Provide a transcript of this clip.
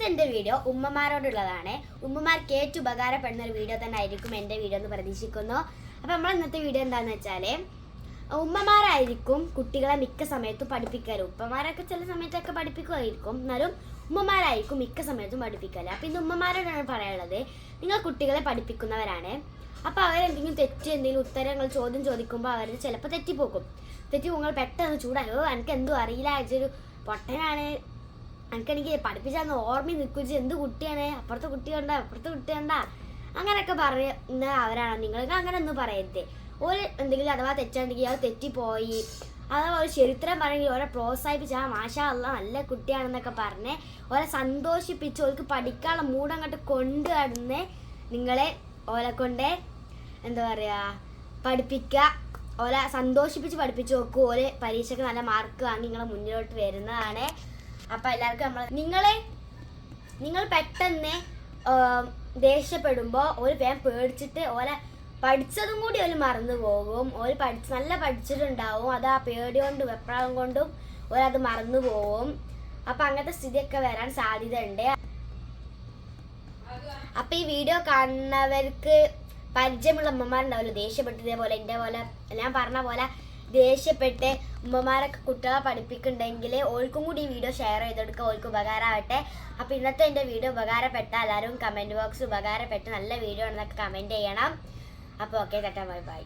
ഇന്നത്തെ എന്റെ വീഡിയോ ഉമ്മമാരോടുള്ളതാണ്. ഉമ്മമാർക്ക് ഏറ്റവും ഉപകാരപ്പെടുന്ന ഒരു വീഡിയോ തന്നെ ആയിരിക്കും എന്റെ വീഡിയോ എന്ന് പ്രതീക്ഷിക്കുന്നു. അപ്പോൾ നമ്മൾ ഇന്നത്തെ വീഡിയോ എന്താണെന്ന് വെച്ചാൽ ഉമ്മമാരായിരിക്കും കുട്ടികളെ മിക്ക സമയത്തും പഠിപ്പിക്കൽ ഉപ്പമാരൊക്കെ ചില സമയത്തൊക്കെ പഠിപ്പിക്കുമായിരിക്കും. എന്നാലും ഉമ്മമാരായിരിക്കും മിക്ക സമയത്തും പഠിപ്പിക്കൽ അപ്പോൾ ഇന്ന് ഉമ്മമാരോടാണ് പറയാനുള്ളത് നിങ്ങൾ കുട്ടികളെ പഠിപ്പിക്കുന്നവരാണ്. അപ്പോൾ അവരെന്തെങ്കിലും തെറ്റ് എന്തെങ്കിലും ഉത്തരങ്ങൾ ചോദ്യം ചോദിക്കുമ്പോൾ അവർ ചിലപ്പോൾ തെറ്റിപ്പോക്കും. തെറ്റി നിങ്ങൾ പെട്ടെന്ന് ചൂടായോ എനിക്ക് എന്തോ അറിയില്ല ഇതൊരു പൊട്ടനാണ്. എനിക്കെനിക്ക് പഠിപ്പിച്ചാന്ന് ഓർമ്മ നിൽക്കുക എന്ത് കുട്ടിയാണ്? അപ്പുറത്തെ കുട്ടി കണ്ട? അപ്പുറത്തെ കുട്ടി കണ്ട? അങ്ങനെയൊക്കെ പറയുന്ന അവരാണ്. നിങ്ങൾക്ക് അങ്ങനെ ഒന്നും പറയരുത്. ഒരു എന്തെങ്കിലും അഥവാ തെറ്റുണ്ടെങ്കിൽ അത് തെറ്റിപ്പോയി. അഥവാ ഒരു ചരിത്രം പറയെങ്കിൽ ഓരെ പ്രോത്സാഹിപ്പിച്ച് ആ മാഷാ അല്ല നല്ല കുട്ടിയാണെന്നൊക്കെ പറഞ്ഞ് ഓരെ സന്തോഷിപ്പിച്ച് ഓർക്ക് പഠിക്കാനുള്ള മൂടങ്ങോട്ട് കൊണ്ടു നടന്ന് നിങ്ങളെ ഓലെ കൊണ്ട് എന്താ പറയുക പഠിപ്പിക്കുക ഓലെ സന്തോഷിപ്പിച്ച് പഠിപ്പിച്ച് നോക്കും ഓലെ പരീക്ഷയ്ക്ക് നല്ല മാർക്ക് വാങ്ങി നിങ്ങളെ മുന്നിലോട്ട് വരുന്നതാണ്. അപ്പം എല്ലാവർക്കും നമ്മൾ നിങ്ങളെ നിങ്ങൾ പെട്ടെന്ന് ദേഷ്യപ്പെടുമ്പോൾ ഒരു വേം പേടിച്ചിട്ട് ഓലെ പഠിച്ചതും കൂടി ഓൽ മറന്നു പോകും. ഓൽ പഠിച്ച് നല്ല പഠിച്ചിട്ടുണ്ടാവും. അത് ആ പേടി കൊണ്ടും വെപ്രാളം കൊണ്ടും ഓരത് മറന്നു പോകും. അപ്പം അങ്ങനത്തെ സ്ഥിതിയൊക്കെ വരാൻ സാധ്യതയുണ്ട്. അപ്പം ഈ വീഡിയോ കാണുന്നവർക്ക് പരിചയമുള്ള അമ്മമാരുണ്ടാവില്ല ദേഷ്യപ്പെട്ട് ഇതേപോലെ എന്റെ പോലെ ഞാൻ പറഞ്ഞ പോലെ ദേഷ്യപ്പെട്ട് ഉമ്മമാരൊക്കെ കുട്ടികളെ പഠിപ്പിക്കുന്നുണ്ടെങ്കിൽ ഓൾക്കും കൂടി ഈ വീഡിയോ ഷെയർ ചെയ്തെടുക്കുക ഓൾക്ക് ഉപകാരമാവട്ടെ. അപ്പോൾ ഇന്നത്തെ എന്റെ വീഡിയോ ഉപകാരപ്പെട്ട എല്ലാവരും കമന്റ് ബോക്സ് ഉപകാരപ്പെട്ട് നല്ല വീഡിയോ ആണെന്നൊക്കെ കമന്റ് ചെയ്യണം. അപ്പോൾ ഓക്കെ ചേട്ടാ ബൈ ബൈ